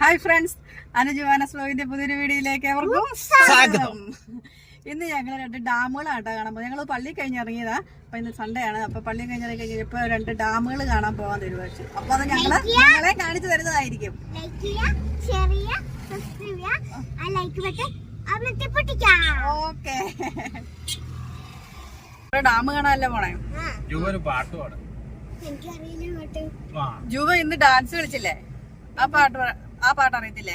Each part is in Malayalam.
ഹായ് ഫ്രണ്ട്സ് അനുജുവാന സ്ലോവിന്റെ പുതിയൊരു വീഡിയോയിലേക്ക് അവർക്കും സ്വാഗതം. ഇന്ന് ഞങ്ങൾ രണ്ട് ഡാമുകളാട്ടോ കാണാൻ പോകും ഞങ്ങൾ പള്ളി കഴിഞ്ഞിറങ്ങിയതാ. അപ്പൊ ഇന്ന് സൺഡേ ആണ്. അപ്പൊ പള്ളി കഴിഞ്ഞിറങ്ങി കഴിഞ്ഞപ്പോ രണ്ട് ഡാമുകൾ കാണാൻ പോകാൻ തീരുമാനിച്ചു അപ്പൊ അത് ഞങ്ങൾ ഞങ്ങളെ കാണിച്ചു തരുന്നതായിരിക്കും. ഓക്കെ. ഡാം കാണാനല്ലേ പോണേ? ജൂവ ഇന്ന് ഡാൻസ് കളിച്ചില്ലേ? ആ പാട്ട് ആ പാട്ട് അറിയത്തില്ലേ?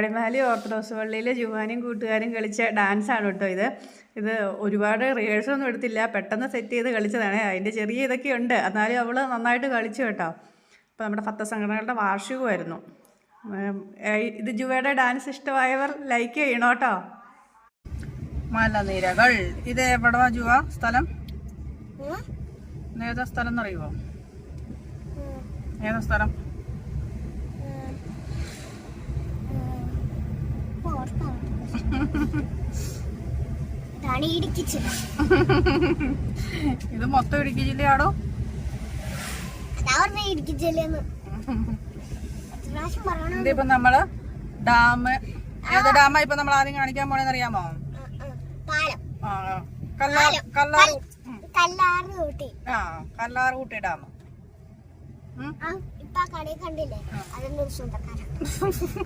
അടിമാലി ഓർത്തഡോക്സ് പള്ളിയിൽ ജുവാനും കൂട്ടുകാരും കളിച്ച ഡാൻസാണ് കേട്ടോ ഇത്. ഇത് ഒരുപാട് റിഹേഴ്സൽ ഒന്നും എടുത്തില്ല. പെട്ടെന്ന് സെറ്റ് ചെയ്ത് കളിച്ചതാണ്. അതിന്റെ ചെറിയ ഇതൊക്കെ ഉണ്ട്. എന്നാലും അവൾ നന്നായിട്ട് കളിച്ചു കേട്ടോ. അപ്പോൾ നമ്മുടെ ഭക്ത സംഘടനകളുടെ വാർഷികമായിരുന്നു ഇത് ജുവയുടെ ഡാൻസ് ഇഷ്ടമായവർ ലൈക്ക് ചെയ്യണം കേട്ടോ? മലനിരകൾ. ഇത് എവിടെയാണ് ജുവ? സ്ഥലം? ഏതാ സ്ഥലം എന്നറിയുമോ ഏതാ സ്ഥലം? ഇത് മൊത്തം ഇടുക്കി ജില്ലയാണോ? ഇടുക്കി എത്ര ഇതിപ്പോ നമ്മൾ ഡാം ഏത് ഡാമാ ഇപ്പൊ നമ്മൾ ആദ്യം കാണിക്കാൻ പോണെന്ന് അറിയാമോ കല്ലാർ കല്ലാർകൂട്ടി ഡാം. ഇപ്പൊ കടയിൽ കണ്ടില്ലേ? അതൊന്നും ഒരു സ്വന്തക്കാരാണ്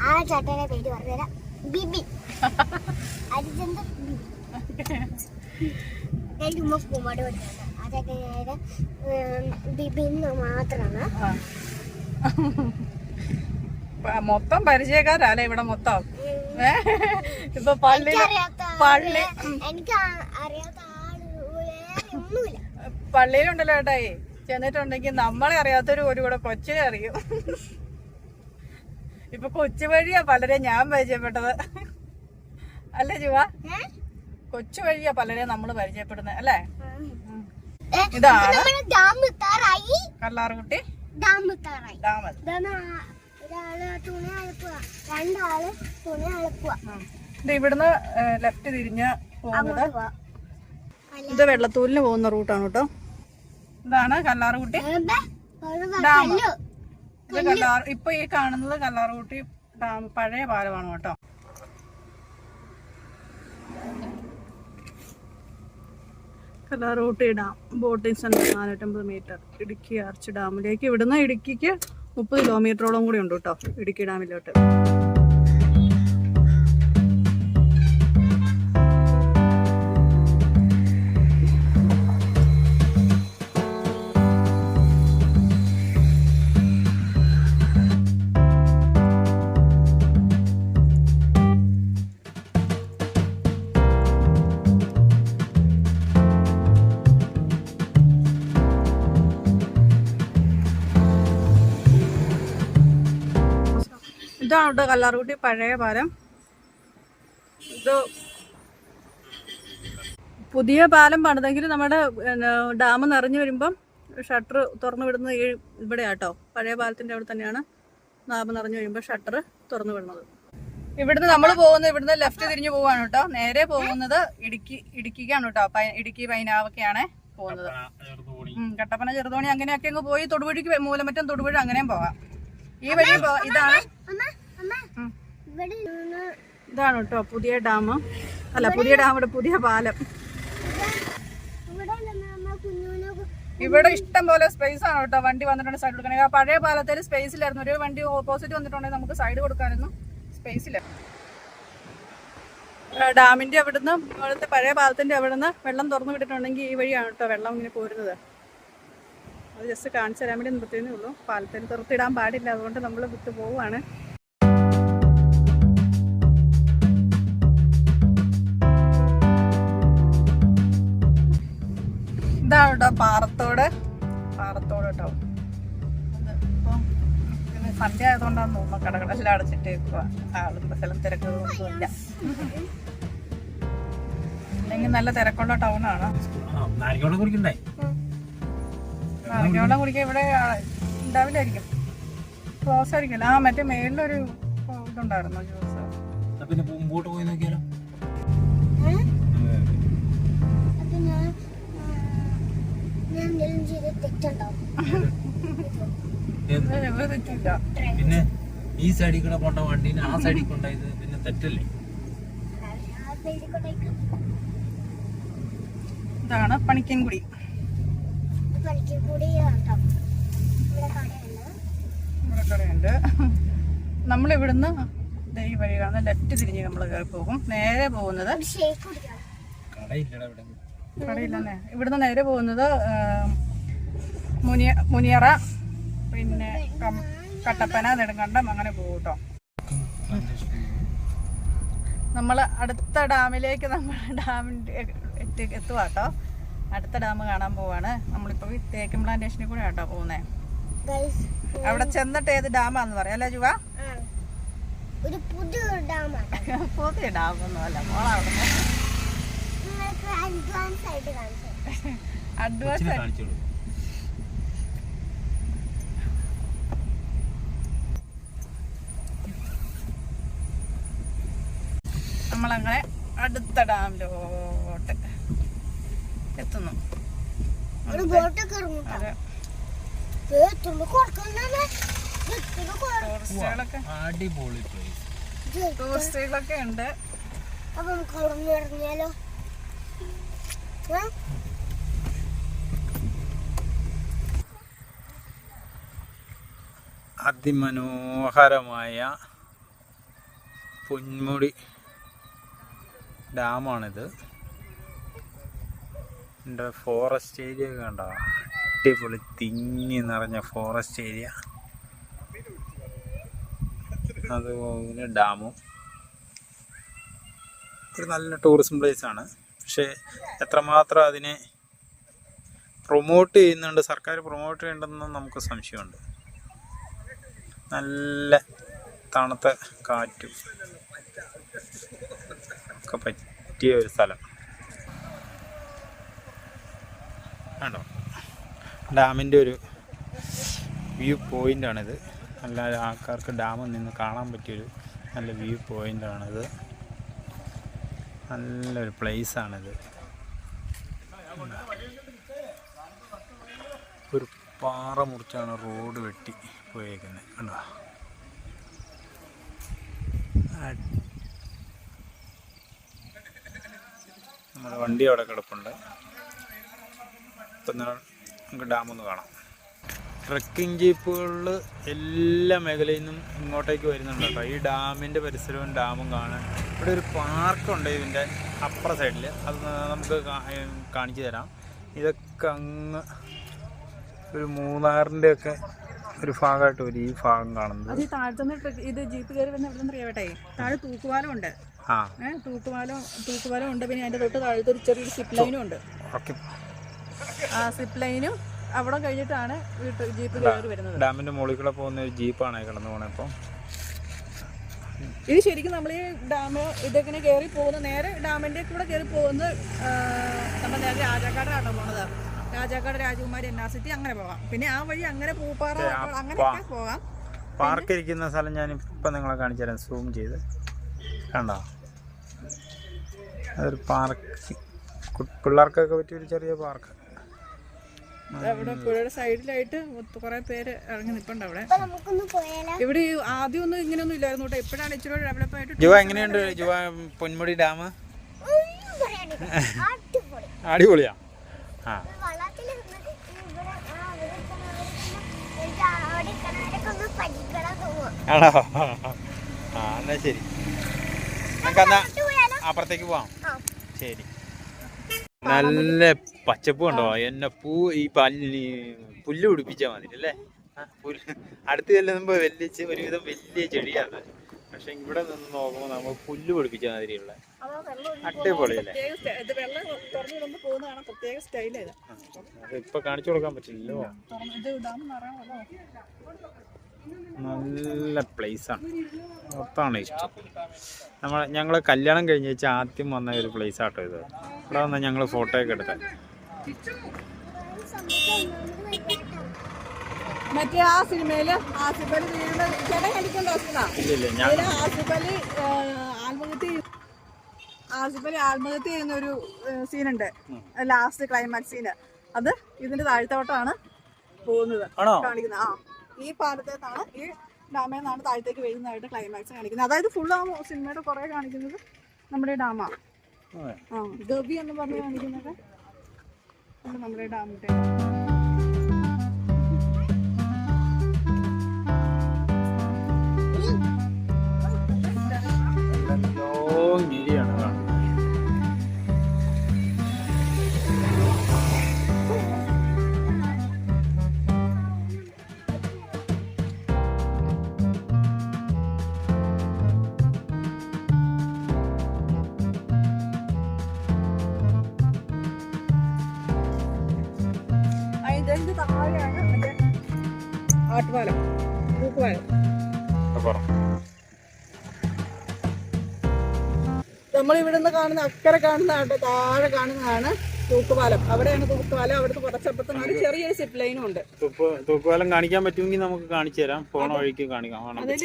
ആ ചേട്ടനെ പേര് പറഞ്ഞുതരാം. ബിബി ഞാൻ ചുമ്മാ പൂമാട് പഠിക്കുന്നത് അതൊക്കെ ഞാൻ ബിബി എന്ന് മാത്രമാണ്. മൊത്തം പരിചയക്കാരല്ലേ ഇവിടെ മൊത്തം? ഇപ്പൊ പള്ളി പള്ളി എനിക്ക് അറിയാത്ത പള്ളിയിലുണ്ടല്ലോ ഏട്ടായി. ചെന്നിട്ടുണ്ടെങ്കിൽ നമ്മളെ അറിയാത്തൊരു ഒരു കൂടെ കൊച്ചിനെ അറിയും. ഇപ്പൊ കൊച്ചു വഴിയാ പലരെ ഞാൻ പരിചയപ്പെട്ടത്. അല്ലേ ജുവ? കൊച്ചു വഴിയാ പലരെ നമ്മൾ പരിചയപ്പെടുന്നത് അല്ലേ? ഇതാണ് കല്ലാറുകുട്ടി. ഇത് ഇവിടുന്ന് ലെഫ്റ്റ് തിരിഞ്ഞ് പോകുന്നത്. ഇത് വെള്ളത്തൂലിന് പോകുന്ന റൂട്ടാണ് കേട്ടോ. ഇതാണ് കല്ലാറുകുട്ടി ഡാം. ഇത് കല്ലാർ ഇപ്പൊ ഈ കാണുന്നത് കല്ലാർകുട്ടി ഡാം പഴയ പാലമാണ് കേട്ടോ. കല്ലാർകുട്ടി ഡാം ബോട്ടിംഗ് സെന്റർ നാനൂറ്റമ്പത് മീറ്റർ ഇടുക്കി ആർച്ച് ഡാമിലേക്ക്. ഇവിടുന്ന് ഇടുക്കിക്ക് മുപ്പത് കിലോമീറ്ററോളം കൂടി ഉണ്ട് കേട്ടോ ഇടുക്കി ഡാമിലോട്ട്. കേട്ടോ കല്ലാർകുട്ടി പഴയ പാലം ഇത് പുതിയ പാലം പണിതെങ്കിൽ നമ്മുടെ ഡാം നിറഞ്ഞു വരുമ്പം ഷട്ടർ തുറന്നു വിടുന്നത് ഇവിടെ ആട്ടോ പഴയ പാലത്തിന്റെ അവിടെ തന്നെയാണ് ഡാം നിറഞ്ഞു വരുമ്പോൾ ഷട്ടർ തുറന്നു വിടുന്നത്. ഇവിടുന്ന് നമ്മൾ പോകുന്നത് ഇവിടുന്ന് ലെഫ്റ്റ് തിരിഞ്ഞു പോവാണ് കേട്ടോ. നേരെ പോകുന്നത് ഇടുക്കി ഇടുക്കിക്കാണ് കേട്ടോ. ഇടുക്കി പൈനാവൊക്കെയാണ് പോകുന്നത്. കട്ടപ്പന ചെറുതോണി അങ്ങനെയൊക്കെ അങ്ങ് പോയി തൊടുപുഴയ്ക്ക് മൂലമറ്റം തൊടുപുഴ അങ്ങനെയും പോകാം ഈ വഴി ഇതാണ് ഇതാണ് കേട്ടോ പുതിയ ഡാം. അല്ല പുതിയ ഡാം ഇവിടെ പുതിയ പാലം. ഇവിടെ ഇഷ്ടം പോലെ സ്പേസ് ആണ് കേട്ടോ. വണ്ടി വന്നിട്ടുണ്ട് സൈഡ് കൊടുക്കണേ പഴയ പാലത്തിൽ സ്പേസ് ഇല്ലായിരുന്നു. ഒരു വണ്ടി ഓപ്പോസിറ്റ് വന്നിട്ടുണ്ടെങ്കിൽ നമുക്ക് സൈഡ് കൊടുക്കാനൊന്നും സ്പേസ് ഇല്ല. ഡാമിന്റെ അവിടുന്ന് അവിടുത്തെ പഴയ പാലത്തിന്റെ അവിടുന്ന് വെള്ളം തുറന്നു വിട്ടിട്ടുണ്ടെങ്കിൽ ഈ വഴിയാണ് കേട്ടോ വെള്ളം ഇങ്ങനെ പോരുന്നത്. അത് ജസ്റ്റ് കാണിച്ചു തരാൻ വേണ്ടി നിർത്തിയതേ ഉള്ളൂ. പാലത്തിന് തുറത്തിടാൻ പാടില്ല. അതുകൊണ്ട് നമ്മൾ വിട്ടു പോവുകയാണ്. ഇതാണ് കേട്ടോ പാറത്തോട്. പാറത്തോട് കേട്ടോ. സന്ധ്യ ആയതുകൊണ്ടാണ് തോന്നുന്നു കടകളെല്ലാം അടച്ചിട്ടേക്കുക ആളും സ്ഥലം തിരക്കുകളൊന്നും ഇല്ല അല്ലെങ്കിൽ നല്ല തിരക്കുള്ള ടൗണാണ് ആ നാരിക്കോളം കുടിക്കണ്ടേ? നാരങ്ങ കുടിക്കാൻ ഇവിടെ ഉണ്ടാവില്ലായിരിക്കും. ക്ലോസ് ആയിരിക്കില്ല ആ മറ്റേ മേളിലൊരു ഇതുണ്ടായിരുന്നു ജ്യൂസ് പിന്നെ മുമ്പോട്ട് പോയി നോക്കിയാലോ? പിന്നെ ഈ സൈഡിൽ കൂടെ പോണ്ട വണ്ടീനെ ആ സൈഡിൽ കൊണ്ടായത് പിന്നെ തെറ്റല്ലേ? ഇതാണ് പണിക്കൻകുടി. കടയുണ്ട്. നമ്മൾ ഇവിടുന്ന് ദേ ഈ വഴി കാണുന്ന ലെഫ്റ്റ് തിരിഞ്ഞ് നമ്മൾ കയറി പോകും. നേരെ പോകുന്നത് കടയില്ലേ ഷേക്ക് കുടിക്കണം. കടയില്ലടാ ഇവിടെ. കടയില്ലെന്നേ. ഇവിടുന്ന് നേരെ പോകുന്നത് മുനിയ മുനിയറ പിന്നെ കട്ടപ്പന നെടുങ്കണ്ടം അങ്ങനെ പോകും കേട്ടോ നമ്മൾ അടുത്ത ഡാമിലേക്ക് നമ്മൾ ഡാമിന്റെ എത്തുക കേട്ടോ അടുത്ത ഡാം കാണാൻ പോവാണ്. നമ്മളിപ്പോൾ തേക്കും പ്ലാന്റേഷനിൽ കൂടെ കേട്ടോ പോകുന്നേ അവിടെ ചെന്നിട്ട് ഏത് ഡാമാന്ന് പറയാം അല്ലേ ജുവ? ഒരു പുതിയ ഡാമാണ്. പുതിയ ഡാമൊന്നും അല്ല മോളവിടെ ആയിട്ട് അഡ്വാൻസ് ആയിട്ട് കാണിച്ചു. അഡ്വാൻസ് നമ്മളങ്ങനെ അടുത്ത ഡാമിലോട്ട് എത്തുന്നു. ടൂറിസ്റ്റുകളൊക്കെ. ഉണ്ട്. അപ്പൊ നമുക്ക് അവിടെ നിന്ന് ഇറങ്ങിയാലോ? ഏ? അതിമനോഹരമായ പൊന്മുടി. ഡാമാണിത്. എന്റെ ഫോറസ്റ്റ് ഏരിയ കണ്ട? അടിപൊളി തിങ്ങി നിറഞ്ഞ ഫോറസ്റ്റ് ഏരിയ അതുപോലെ ഡാമും. ഒരു നല്ല ടൂറിസം പ്ലേസ് ആണ്. പക്ഷേ എത്രമാത്രം അതിനെ പ്രൊമോട്ട് ചെയ്യുന്നുണ്ട് സർക്കാർ പ്രൊമോട്ട് ചെയ്യേണ്ടെന്ന് നമുക്ക് സംശയമുണ്ട്. നല്ല തണുത്ത കാറ്റും. ഒക്കെ പറ്റിയ ഒരു സ്ഥലം. ആണോ ഡാമിന്റെ ഒരു വ്യൂ പോയിന്റാണിത് നല്ല ആൾക്കാർക്ക് ഡാമിൽ നിന്ന് കാണാൻ പറ്റിയൊരു നല്ല വ്യൂ പോയിന്റാണിത് നല്ലൊരു പ്ലേസ് പ്ലേസാണിത് ഒരു പാറ മുറിച്ചാണ് റോഡ് വെട്ടി പോയേക്കുന്നത് കണ്ടോ ആ- നമ്മുടെ വണ്ടി അവിടെ കിടപ്പുണ്ട്. ഇപ്പം ന- നമുക്ക് ഡാമൊന്ന് കാണാം. ട്രക്കിംഗ് ജീപ്പുകളിൽ എല്ലാ മേഖലയിൽ നിന്നും ഇങ്ങോട്ടേക്ക് വരുന്നുണ്ട് കേട്ടോ. ഈ ഡാമിന്റെ പരിസരവും ഡാമും കാണാൻ ഇവിടെ ഒരു പാർക്കുണ്ട് ഇതിന്റെ അപ്പുറ സൈഡിൽ അത് നമുക്ക് കാണിച്ചു തരാം. ഇതൊക്കെ അങ്ങ് ഒരു മൂന്നാറിന്റെ ഒക്കെ ഒരു ഭാഗമായിട്ട് ഒരു ഈ ഭാഗം കാണുന്നത്. താഴത്തുനിന്ന് ഇത് ജീപ്പ് കയറി വരുന്ന എവിടെ അറിയാവട്ടെ? താഴെ തൂക്കുപാലം ഉണ്ട്. തൂക്കുപാലം തൂക്കുപാലം ഉണ്ട്. പിന്നെ അതിന്റെ തൊട്ട് താഴത്തെ ഒരു ചെറിയൊരു സിപ്പ് ലൈനും ഉണ്ട്. ആ സിപ്പ് ലൈനും അവിടെ കഴിഞ്ഞിട്ടാണ് വീട്ട് ജീപ്പ് കയറി വരുന്നത്. ഡാമിന്റെ മുകളിൽ കൂടെ പോകുന്ന ഒരു ജീപ്പാണ് കിടന്നു പോണേ ഇപ്പോൾ ഇത് ശരിക്കും നമ്മൾ ഈ ഡാം ഇതിങ്ങനെ കയറി പോകുന്ന നേരെ ഡാമിന്റെ കൂടെ കയറി പോകുന്നത് നമ്മൾ നേരെ രാജാക്കാടാണ് പോണത്. രാജാക്കാട് രാജകുമാരി എൻ ആർ സിറ്റി അങ്ങനെ പോകാം പിന്നെ ആ വഴി അങ്ങനെ പൂപ്പാറ അങ്ങനെയൊക്കെ പോകാം പാർക്ക് ഇരിക്കുന്ന സ്ഥലം ഞാൻ ഇപ്പം നിങ്ങളെ കാണിച്ചു തരാം സൂം ചെയ്ത്. കണ്ടോ? അതൊരു പാർക്ക് പിള്ളേർക്കൊക്കെ പറ്റിയൊരു ചെറിയ പാർക്ക്. അവിടെ പുഴയുടെ സൈഡിലായിട്ട് കുറെ പേര് ഇറങ്ങി നിൽപ്പുണ്ട് അവിടെ. നമുക്കൊന്ന് ഇവിടെ ആദ്യം ഒന്നും ഇങ്ങനെയൊന്നും ഇല്ലായിരുന്നു കേട്ടോ. എപ്പോഴാണ് ഇച്ചിരി ഡെവലപ്പ് ആയിട്ട് ജുവ എങ്ങനെയുണ്ട് ജുവ പൊന്മുടി ഡാം? അടിപൊളി. അടിപൊളിയാ. ആ. ആണോ? ആ എന്നാ ശരി. നമുക്ക് എന്നാ പോയാലോ അപ്പുറത്തേക്ക് പോവാം. ശരി. നല്ല പച്ചപ്പ് കണ്ടോ എന്നെ പൂ ഈ പല്ലി പുല്ല് പിടിപ്പിച്ചാൽ മതി അല്ലേ? പുല്ല്. അടുത്ത് ചെല്ലുമ്പോ വലിയ ഒരുവിധം വലിയ ചെടിയാണ്. പക്ഷെ ഇവിടെ നിന്ന് നോക്കുമ്പോൾ നമുക്ക് പുല്ല് പിടിപ്പിച്ച മാതിരിയുള്ള അടിപൊളിയല്ലേ? ഇപ്പൊ കാണിച്ചു കൊടുക്കാൻ പറ്റില്ലല്ലോ. നല്ല ആണ്. മൊത്തമാണ് ഇഷ്ടം. നമ്മൾ ഞങ്ങൾ കല്യാണം കഴിഞ്ഞ് വെച്ചാൽ ആദ്യം വന്ന ഒരു പ്ലേസ് ആട്ടോ ഇത്. ഇവിടെ വന്നാൽ ഞങ്ങൾ ഫോട്ടോ ഒക്കെ എടുത്തത് മറ്റേ ആ സിനിമയിൽ ആസിഫലി വീട് ചേട്ടൻ കണ്ടിട്ടുണ്ടോ ഹോസ്പിറ്റലാ ഇല്ലില്ല ഞാൻ അതിൽ ആസിഫ് അലി ആ, ആത്മഹത്യ ചെയ്യ- ആത്മഹത്യ ചെയ്യുന്ന ഒരു സീനുണ്ട് ലാസ്റ്റ് ക്ലൈമാക്സ് സീന് അത് ഇതിന്റെ താഴ്ത്തോട്ടാണ് പോകുന്നത്. കാണിക്കുന്നത്. ആ. ഈ പാടത്തേക്കാണ് ഈ ഡാമിൽ നിന്നാണ് താഴത്തേക്ക് വരുന്നതായിട്ട് ക്ലൈമാക്സ് കാണിക്കുന്നത്. അതായത് ഫുൾ ആ സിനിമയുടെ കുറെ കാണിക്കുന്നത് നമ്മുടെ ഡാമാണ്. ആ ഗവി എന്ന് പറഞ്ഞ് കാണിക്കുന്നത് നമ്മുടെ ഡാമിന്റെ long ആട്ടുപാലം തൂക്കുപാലം. നമ്മൾ ഇവിടുന്ന് കാണുന്ന അക്കരെ കാണുന്ന ആട്ടെ താഴെ കാണുന്നതാണ് തൂക്കുപാലം. അവിടെയാണ് തൂക്കുപാലം. അവിടുത്തെ കുറച്ചപ്പുറത്ത് ഒരു ചെറിയൊരു സിപ്പ് ലൈനും ഉണ്ട്. തൂക്കുപാലം കാണിക്കാൻ പറ്റുമെങ്കിൽ നമുക്ക് കാണിച്ചു തരാം. പോണ വഴിക്ക് കാണിക്കാം. അതിൽ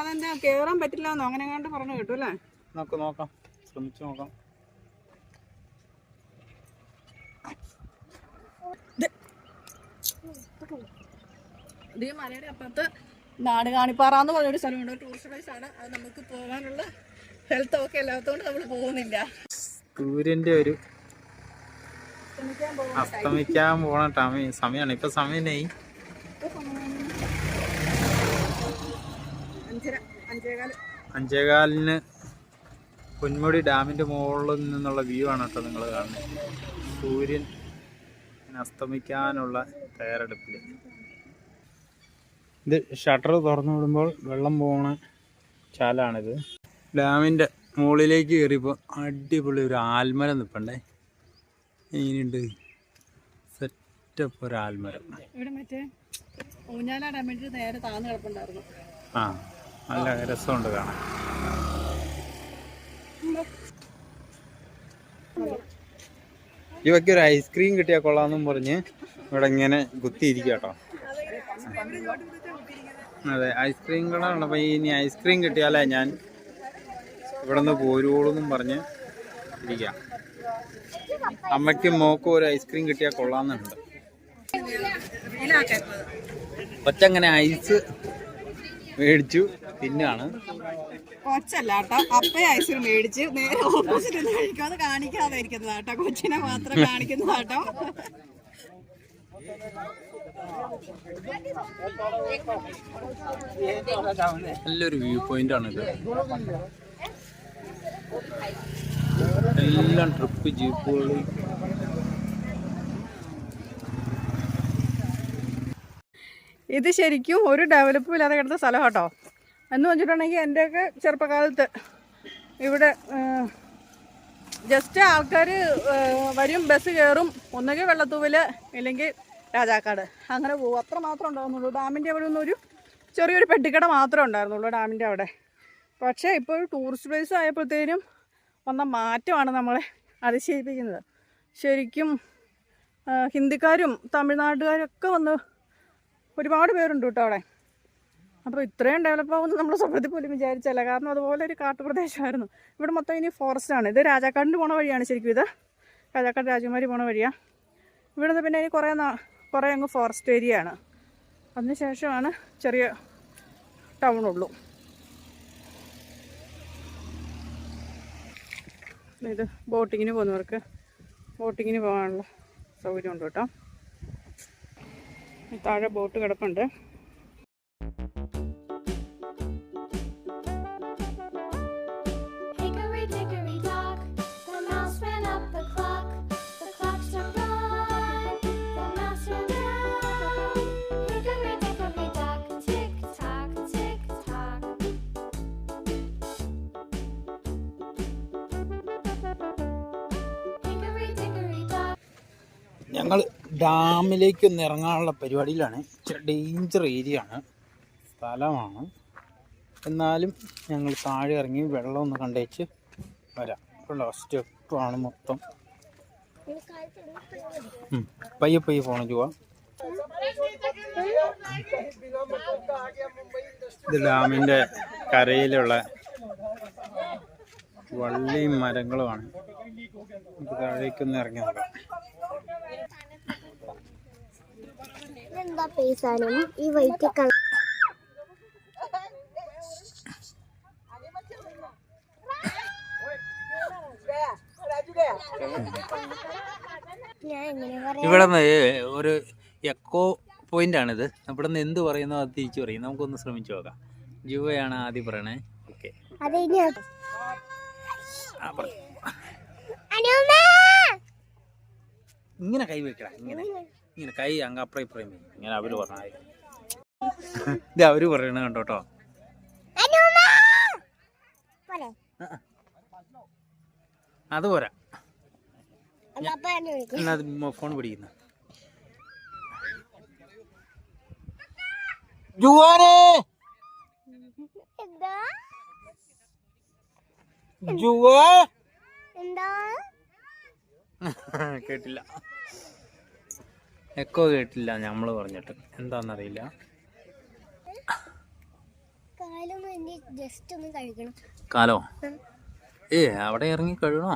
അതെന്താ കേറാൻ പറ്റില്ലെന്നോ? അങ്ങനെ കണ്ട് പറഞ്ഞു കേട്ടു അല്ലേ? നമുക്ക് നോക്കാം. ശ്രമിച്ചു നോക്കാം. ഇത് ഈ മലയുടെ അപ്പുറത്ത് നാട് കാണിപ്പാറ എന്ന് പറഞ്ഞൊരു സ്ഥലമുണ്ട്. ടൂറിസ്റ്റ് പ്ലേസ് ആണ്. അത് നമുക്ക് പോകാനുള്ള ഹെൽത്ത് ഒക്കെ ഇല്ലാത്തതുകൊണ്ട് നമ്മൾ പോകുന്നില്ല. സൂര്യന്റെ ഒരു അസ്തമിക്കാൻ പോണ ടൈം സമയമാണ് ഇപ്പൊ സമയമായി അഞ്ചേകാലിന് പൊന്മുടി ഡാമിന്റെ മുകളിൽ നിന്നുള്ള വ്യൂ ആണ് കേട്ടോ നിങ്ങൾ കാണുന്നത്. സൂര്യൻ അസ്തമിക്കാനുള്ള തയ്യാറെടുപ്പിൽ ഇത് ഷട്ടർ തുറന്നു വിടുമ്പോൾ വെള്ളം പോണ ചാലാണിത്. ഡാമിന്റെ മുകളിലേക്ക് കയറിയപ്പോൾ അടിപൊളി ഒരു ആൽമരം നിൽപ്പണ്ടേ ഇങ്ങനെയുണ്ട് സെറ്റപ്പ് ഒരു ആൽമരം. ആ നല്ല രസമുണ്ട് കാണാൻ. ഇവയ്ക്ക് ഒരു ഐസ്ക്രീം കിട്ടിയാൽ കൊള്ളാമെന്നും പറഞ്ഞ് ഇവിടെ ഇങ്ങനെ കുത്തിയിരിക്കുക കേട്ടോ അതെ ഐസ്ക്രീം കടയാണ് അപ്പം ഇനി ഐസ്ക്രീം കിട്ടിയാലേ ഞാൻ ഇവിടെ നിന്ന് പോരുവോളൂന്നും പറഞ്ഞ് ഇരിക്കാം. അമ്മയ്ക്കും മോക്കും ഒരു ഐസ്ക്രീം കിട്ടിയാൽ കൊള്ളാമെന്നുണ്ട്. ഒറ്റങ്ങനെ ഐസ് മേടിച്ചു പിന്നാണ് കൊച്ചല്ല അപ്പയെ ഐസ്ക്രീം മേടിച്ച് നേരെ കൊച്ചിനെ മാത്രം കാണിക്കുന്നതാട്ടോ നല്ലൊരു വ്യൂ പോയിന്റ് ആണ് ഇത്. എല്ലാം ട്രിപ്പ് ജീപ്പുകൾ ഇത് ശരിക്കും ഒരു ഡെവലപ്പും ഇല്ലാതെ കിടന്ന സ്ഥലം കേട്ടോ. എന്ന് വെച്ചിട്ടുണ്ടെങ്കിൽ എന്റെയൊക്കെ ചെറുപ്പകാലത്ത് ഇവിടെ ജസ്റ്റ് ആൾക്കാർ വരും ബസ് കയറും ഒന്നുകിൽ വെള്ളത്തൂവിൽ ഇല്ലെങ്കിൽ രാജാക്കാട്. അങ്ങനെ പോകും അത്ര മാത്രമേ ഉണ്ടാകുന്നുള്ളൂ ഡാമിന്റെ അവിടെ ഒന്നും ഒരു ചെറിയൊരു പെട്ടിക്കട മാത്രമേ ഉണ്ടായിരുന്നുള്ളൂ ഡാമിന്റെ അവിടെ. പക്ഷേ ഇപ്പോൾ ടൂറിസ്റ്റ് പ്ലേസ് ആയപ്പോഴത്തേനും വന്ന മാറ്റമാണ് നമ്മളെ അതിശയിപ്പിക്കുന്നത്. ശരിക്കും ഹിന്ദിക്കാരും തമിഴ്നാട്ടുകാരൊക്കെ വന്ന് ഒരുപാട് പേരുണ്ട് കേട്ടോ അവിടെ. അപ്പോൾ ഇത്രയും ഡെവലപ്പ് ആവുമെന്ന് നമ്മൾ സ്വപ്നത്തിൽ പോലും വിചാരിച്ചല്ല. കാരണം അതുപോലെ ഒരു കാട്ടുപ്രദേശമായിരുന്നു. ഇവിടെ മൊത്തം ഇനി ഫോറസ്റ്റ് ആണ്. ഇത് രാജാക്കാടിന് പോണ വഴിയാണ് ശരിക്കും ഇത്. രാജാക്കാട് രാജകുമാരി പോണ വഴിയാണ് ഇവിടെ നിന്ന് പിന്നെ ഇനി കുറേ കുറേ അങ്ങ് ഫോറസ്റ്റ് ഏരിയ ആണ്. അതിന് ശേഷമാണ് ചെറിയ ടൗണുള്ളൂ ഇത് ബോട്ടിങ്ങിന് പോകുന്നവർക്ക് ബോട്ടിങ്ങിന് പോകാനുള്ള സൗകര്യമുണ്ട് കേട്ടോ. താഴെ ബോട്ട് കിടപ്പുണ്ട്. ഞങ്ങൾ ഡാമിലേക്ക് ഒന്ന് ഇറങ്ങാനുള്ള പരിപാടിയിലാണ്. ഇച്ചിരി ഡേഞ്ചർ ഏരിയ ആണ് സ്ഥലമാണ്. എന്നാലും ഞങ്ങൾ താഴെ ഇറങ്ങി വെള്ളം ഒന്ന് കണ്ടേച്ച് വരാം. ഉള്ള സ്റ്റെപ്പാണ് മൊത്തം. പയ്യെ പയ്യെ പോണം ചുവ ഇത് ഡാമിന്റെ കരയിലുള്ള വള്ളിയും മരങ്ങളുമാണ്. നമുക്ക് താഴേക്കൊന്ന് ഇറങ്ങി നോക്കാം. പേസാനും ഈ വൈറ്റ് കളർ ഞാൻ എങ്ങനെ പറയാം. ഇവിടെ ഒരു എക്കോ പോയിന്റ് ആണിത്. ഇവിടെ നിന്ന് എന്ത് പറയുന്നോ അത് തിരിച്ചു പറയും. നമുക്കൊന്ന് ശ്രമിച്ചു നോക്കാം. ജുവയാണ് ആദ്യം പറയണേ. ഓക്കെ അത് ഇനി അനുമ്മ ഇങ്ങനെ കൈ വെക്കണം ഇങ്ങനെ. ഇങ്ങനെ കൈ അങ്ങ് അപ്പുറം ഇപ്പുറം ഇങ്ങനെ അവർ പറഞ്ഞ ഇത് അവർ പറയണ കണ്ടോട്ടോ അത് പോരാ. എന്നാ ഫോൺ പിടിക്കുന്ന. ജുവാനേ! എന്താ? ജുവാ എന്താ? കേട്ടില്ല. എക്കോ കേട്ടില്ല നമ്മൾ പറഞ്ഞിട്ട്. കഴുകണം. കാലോ? ഏ അവിടെ ഇറങ്ങി കഴുകണോ?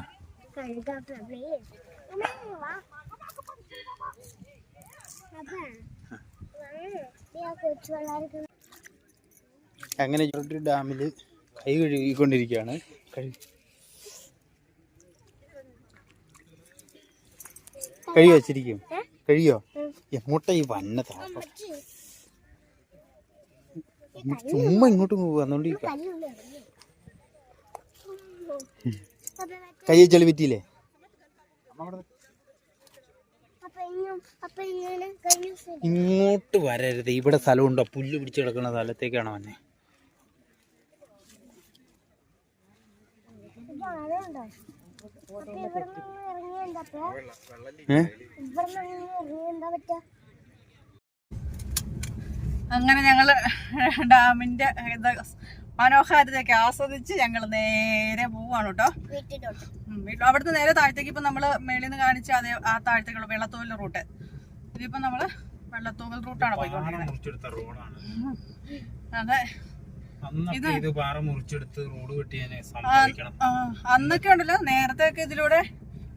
എങ്ങനെ അങ്ങനെ ഡാമിൽ കൈ കഴുകിക്കൊണ്ടിരിക്കുകയാണ്. കഴുകി കഴിയോ വെച്ചിരിക്കും കഴിയോ? എങ്ങോട്ടാ ഈ വന്ന താപം ചുമ്മാ ഇങ്ങോട്ട് വന്നോണ്ടിരിക്കുക. കയ്യെ ചെളി പറ്റിയില്ലേ? ഇങ്ങോട്ട് വരരുത്. ഇവിടെ സ്ഥലമുണ്ടോ? പുല്ല് പിടിച്ച് കിടക്കുന്ന സ്ഥലത്തേക്കാണ് വന്നെ ഇത് ആഴമുണ്ടോ? അപ്പൊ ഇവിടുന്ന് ഇറങ്ങിയ എന്താ അപ്പൊ? ഏ ഇവിടുന്ന് ഇറങ്ങിയ എന്താ പറ്റാ അങ്ങനെ ഞങ്ങൾ ഡാമിന്റെ ഇത് മനോഹാരിതയൊക്കെ ആസ്വദിച്ച് ഞങ്ങൾ നേരെ പോവാണ് കേട്ടോ. വീട്ടിലോട്ട്. അവിടുന്ന് നേരെ താഴത്തേക്ക് ഇപ്പൊ നമ്മൾ മേളിൽ നിന്ന് കാണിച്ച അതേ ആ താഴത്തേക്കുള്ള വെള്ളത്തോൽ റൂട്ട്. ഇതിപ്പോ നമ്മൾ വെള്ളത്തോൽ റൂട്ടാണ് പോയിക്കൊണ്ടിരിക്കുന്നത്. അതെ. ഇത്. പാറ മുറിച്ചെടുത്ത് റോഡ് വെട്ടിയതിനെ സംഭവിക്കണം. അന്നൊക്കെ ഉണ്ടല്ലോ. നേരത്തെ ഒക്കെ ഇതിലൂടെ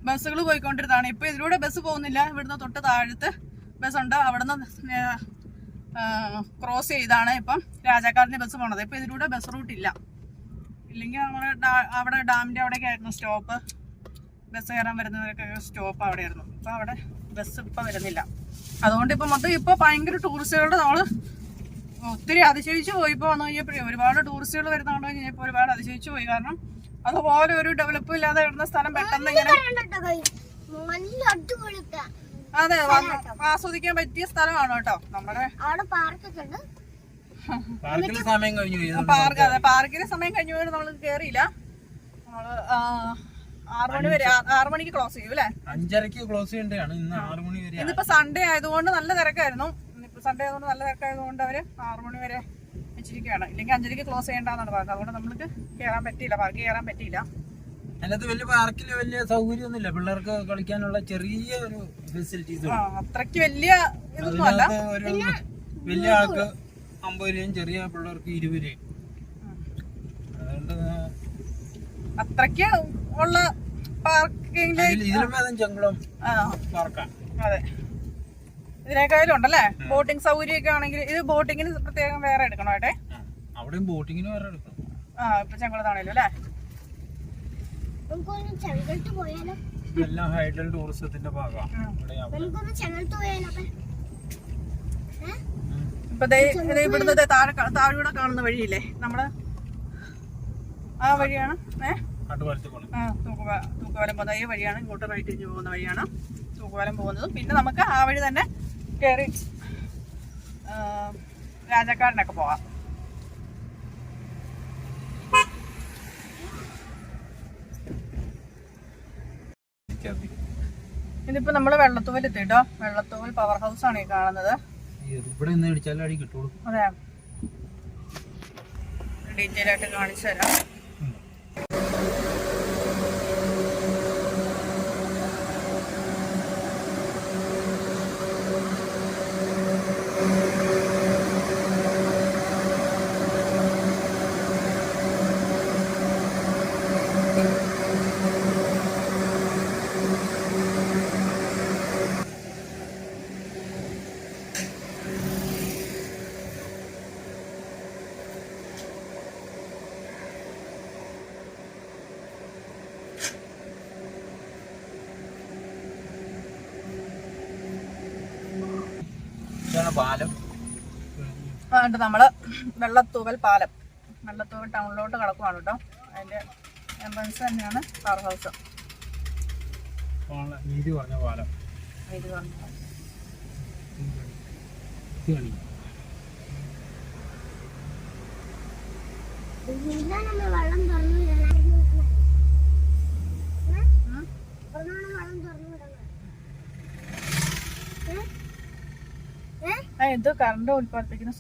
ബസ്സുകൾ പോയിക്കൊണ്ടിരുന്നതാണ്. ഇപ്പൊ ഇതിലൂടെ ബസ് പോകുന്നില്ല. ഇവിടുന്ന് തൊട്ട് താഴത്ത് ബസ് ഉണ്ട് അവിടുന്ന് ക്രോസ് ചെയ്താണ് ഇപ്പം രാജാക്കാടിന്റെ ബസ് പോണത്. ഇപ്പൊ ഇതിലൂടെ ബസ് റൂട്ട് ഇല്ല. ഇല്ലെങ്കിൽ നമ്മുടെ അവിടെ ഡാമിന്റെ അവിടേക്കായിരുന്നു സ്റ്റോപ്പ്. ബസ് കയറാൻ വരുന്നവരൊക്കെ സ്റ്റോപ്പ് അവിടെ ആയിരുന്നു അപ്പൊ അവിടെ ബസ് ഇപ്പൊ വരുന്നില്ല. അതുകൊണ്ട് ഇപ്പൊ മൊത്തം ഇപ്പൊ ഭയങ്കര ടൂറിസ്റ്റുകളുടെ നമ്മൾ ഒത്തിരി അതിശയിച്ചു പോയി. ഇപ്പോൾ വന്നു കഴിഞ്ഞപ്പോഴേ ഒരുപാട് ടൂറിസ്റ്റുകൾ വരുന്നതുകൊണ്ട് കഴിഞ്ഞപ്പോൾ ഒരുപാട് അതിശയിച്ചു പോയി. കാരണം അതുപോലെ ഒരു ഡെവലപ്പ് ഇല്ലാതെ ഇടുന്ന സ്ഥലം പെട്ടെന്ന് ഇങ്ങനെ അതെ വന്ന് ആസ്വദിക്കാൻ പറ്റിയ സ്ഥലമാണ് കേട്ടോ. നമ്മുടെ സമയം കഴിഞ്ഞു പാർക്കിന് സമയം കഴിഞ്ഞ പോയി. നമ്മൾ കയറിയില്ല നമ്മൾ ആറുമണി മണി വരെ ആറുമണിക്ക് മണിക്ക് ക്ലോസ് ചെയ്യും അല്ലേ? അഞ്ചരക്ക് ക്ലോസ് ചെയ്യേണ്ടതാണ്. ഇന്ന് ആറു മണി വരെ ഇന്നിപ്പോ സൺഡേ ആയതുകൊണ്ട് നല്ല തിരക്കായിരുന്നു. സൺഡേ ആയതുകൊണ്ട് നല്ല തിരക്കായതുകൊണ്ട് അവർ ആറു മണി വരെ വെച്ചിരിക്കുകയാണ്. ഇല്ലെങ്കിൽ അഞ്ചരക്ക് ക്ലോസ് ചെയ്യേണ്ടെന്നാണ് പറഞ്ഞത്. അതുകൊണ്ട് നമ്മൾക്ക് കയറാൻ പറ്റിയില്ല. പാർക്ക് കയറാൻ പറ്റിയില്ല. അതിനകത്ത് വലിയ പാർക്കിൽ വലിയ സൗകര്യമൊന്നുമില്ല. പിള്ളേർക്ക് കളിക്കാനുള്ള ചെറിയ ഒരു ഫെസിലിറ്റീസ് അത്രയ്ക്ക് വലിയ ഇതൊന്നും അല്ല. വലിയ ആൾക്ക് അമ്പത് രൂപയും ചെറിയ പിള്ളേർക്ക് ഇരുപത് രൂപയും അതുകൊണ്ട് അത്രയ്ക്ക് ഉള്ള പാർക്കിംഗ് ഇതിലും പാർക്കാണ് അതെ. ഇതിനേക്കാളും ഉണ്ടല്ലേ? ബോട്ടിംഗ് സൗകര്യമൊക്കെ ആണെങ്കിൽ ഇത് ബോട്ടിങ്ങിന് പ്രത്യേകം വേറെ എടുക്കണോ ഏട്ടെ? അവിടെയും ബോട്ടിങ്ങിന് വേറെ എടുക്കണം ആ ഇപ്പൊ ചെങ്കുളത്താണല്ലോ അല്ലേ? നമുക്കൊന്ന് ചെങ്കൽട്ട് പോയാലോ? എല്ലാം ഹൈഡൽ ടൂറിസത്തിന്റെ ഭാഗമാണ്? ഇപ്പൊ ദേ ഇവിടുന്ന് ദേ താഴെ കാ- കാണുന്ന വഴിയില്ലേ? നമ്മൾ ആ വഴിയാണ്. ഏ? നാട്ടുപാലത്തിൽ പോകണം ആ തൂക്കുപാ തൂക്കുപാലം പോകുന്ന ഈ വഴിയാണ്. ഇങ്ങോട്ട് റൈറ്റ് പോകുന്ന വഴിയാണ് തൂക്കുപാലം പോകുന്നതും. പിന്നെ നമുക്ക് ആ വഴി തന്നെ കയറി രാജാക്കാരനൊക്കെ രാജാക്കാടിനൊക്കെ പോവാം ഇതിപ്പോ നമ്മൾ വെള്ളത്തൂവൽ എത്തിട്ടോ വെള്ളത്തൂവൽ പവർ ഹൗസ് ആണ് ഈ കാണുന്നത്. ഡീറ്റെയിൽ ആയിട്ട് കാണിച്ചു തരാം ഇതാണ് പാലം അതുകൊണ്ട് നമ്മൾ വെള്ളത്തൂവൽ പാലം. വെള്ളത്തൂവൽ ടൗണിലോട്ട് കിടക്കുവാണ് കേട്ടോ. അതിന്റെ എംബൻസ് തന്നെയാണ് പവർ ഹൗസ് നീതി പറഞ്ഞ പാലം. വെള്ളം തുറന്നു വിടണമായിരുന്നു ഉം. ഇവിടുന്നാണ് വെള്ളം തുറന്നു വിടണത് ഏ? ഏ? ആ, ഇത് കറണ്ട് ഉൽപ്പാദിപ്പിക്കുന്ന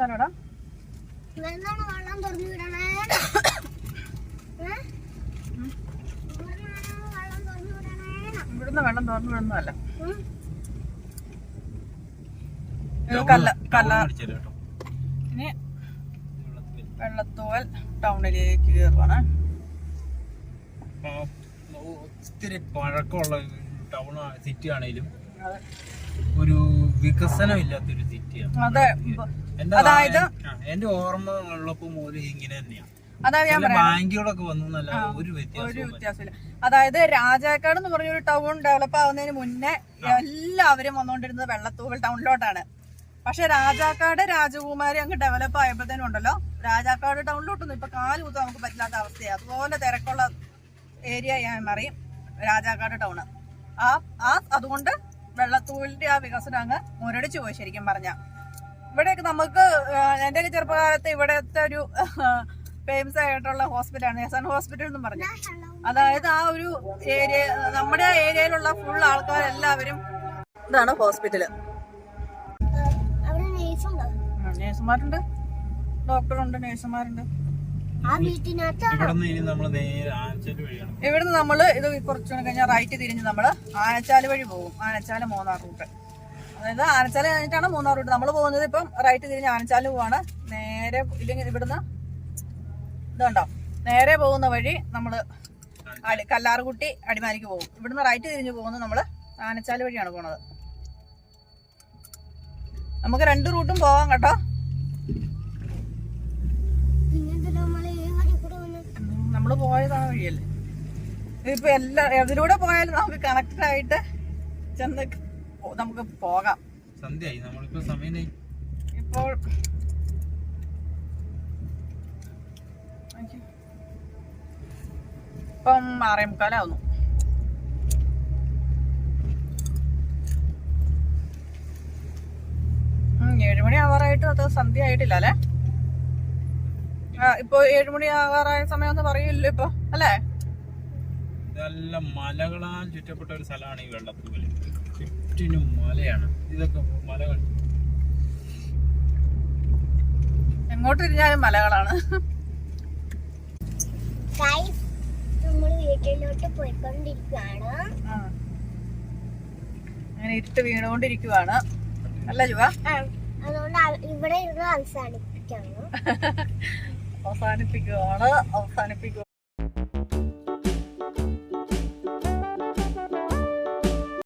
ഇവിടുന്നാണ് വെള്ളം തുറന്നു വിടണേ ഇവിടുന്ന് വെള്ളം തുറന്നു വിടുന്നതല്ല. കല്ല കല്ല ഇനി വെള്ളത്തിൽ. ടൗണിലേക്ക് കയറുവാണ് ഒത്തിരി പഴക്കമുള്ള ടൗൺ സിറ്റി ആണെങ്കിലും. ഒരു വികസനം ഇല്ലാത്തൊരു സിറ്റിയാണ് അതെ അതായത് എന്റെ ഓർമ്മ ഉള്ളപ്പോ മുതൽ ഇങ്ങനെ തന്നെയാണ്. അതായത് ഞാൻ ബാങ്കുകളൊക്കെ ഒരു ഒരു വ്യത്യാസമില്ല അതായത് രാജാക്കാട് എന്ന് പറഞ്ഞൊരു ടൗൺ ഡെവലപ്പ് ആവുന്നതിന് മുന്നേ എല്ലാവരും വന്നുകൊണ്ടിരുന്നത് വെള്ളത്തൂവൽ ടൗണിലോട്ടാണ് പക്ഷെ രാജാക്കാട് രാജകുമാരി അങ്ങ് ഡെവലപ്പ് ആയപ്പോഴത്തേനും ഉണ്ടല്ലോ രാജാക്കാട് ടൗണിലോട്ടൊന്നും ഇപ്പൊ കാൽ കുത്താൻ നമുക്ക് പറ്റില്ലാത്ത അവസ്ഥയാണ് അതുപോലെ തിരക്കുള്ള ഏരിയ ഞാൻ മാറി രാജാക്കാട് ടൗണ് ആ ആ അതുകൊണ്ട് വെള്ളത്തൂവലിന്റെ ആ വികസനം അങ്ങ് മുരടിച്ചു പോയി ശരിക്കും പറഞ്ഞ. ഇവിടെയൊക്കെ നമുക്ക് എന്റെ ഒക്കെ ചെറുപ്പകാലത്ത് ഇവിടത്തെ ഒരു ഫേമസ് ആയിട്ടുള്ള ഹോസ്പിറ്റലാണ് എസ് എൻ ഹോസ്പിറ്റൽ എന്ന് പറഞ്ഞു. അതായത് ആ ഒരു ഏരിയ നമ്മുടെ ആ ഏരിയയിലുള്ള ഫുൾ ആൾക്കാരെല്ലാവരും ഇതാണ് ഹോസ്പിറ്റൽ നേഴ്സുമാരുണ്ട് ഡോക്ടറുണ്ട് നേഴ്സുമാരുണ്ട് ഇവിടുന്ന് നമ്മൾ ഇത് കുറച്ചുകൂടെ കഴിഞ്ഞാൽ റൈറ്റ് തിരിഞ്ഞ് നമ്മൾ ആനച്ചാൽ വഴി പോകും. ആനച്ചാൽ മൂന്നാർ റൂട്ട്. അതായത് ആനച്ചാൽ കഴിഞ്ഞിട്ടാണ് മൂന്നാർ റൂട്ട്. നമ്മൾ പോകുന്നത് ഇപ്പം റൈറ്റ് തിരിഞ്ഞ് ആനച്ചാൽ പോവാണ്. നേരെ ഇല്ലെങ്കിൽ ഇവിടുന്ന് ഇതുണ്ടോ നേരെ പോകുന്ന വഴി നമ്മൾ കല്ലാറുകുട്ടി അടിമാലിക്ക് പോകും. ഇവിടുന്ന് റൈറ്റ് തിരിഞ്ഞ് പോകുന്നത് നമ്മൾ ആനച്ചാൽ വഴിയാണ് പോണത്. നമുക്ക് രണ്ട് റൂട്ടും പോവാം കേട്ടോ. നമ്മൾ പോയതാണ് വഴിയല്ലേ ഇതിപ്പോ എല്ലാ എതിലൂടെ പോയാലും നമുക്ക് കണക്റ്റഡ് ആയിട്ട് ചെന്ന് നമുക്ക് പോകാം. സന്ധ്യയായി. നമ്മളിപ്പോ സമയം ഇപ്പോൾ. ഇപ്പം ആറേ മുക്കാലാവുന്നു. ഏഴുമണി ആവാറായിട്ടും അത് സന്ധ്യ ആയിട്ടില്ല അല്ലേ? ആ ഇപ്പൊ ഏഴുമണി ആവാറായ സമയം ഒന്നും പറയൂല്ലോ ഇപ്പൊ അല്ലേ? ഇതെല്ലാം മലകളാൽ ചുറ്റപ്പെട്ട ഒരു സ്ഥലമാണ് ഈ വെള്ളത്തൂവൽ ചുറ്റിനും മലയാണ്. ഇതൊക്കെ മലകൾ. എങ്ങോട്ട് തിരിഞ്ഞാലും മലകളാണ്. നമ്മൾ വീട്ടിലോട്ട് പോയിക്കൊണ്ടിരിക്കുകയാണ് ആ. അങ്ങനെ ഇരുട്ട് വീണുകൊണ്ടിരിക്കുവാണ്. അല്ല ജുവ? അതുകൊണ്ട് ഇവിടെ ഇരുന്ന് അവസാനിപ്പിക്കാണ് അവസാനിപ്പിക്കുവാണ് അവസാനിപ്പിക്കുക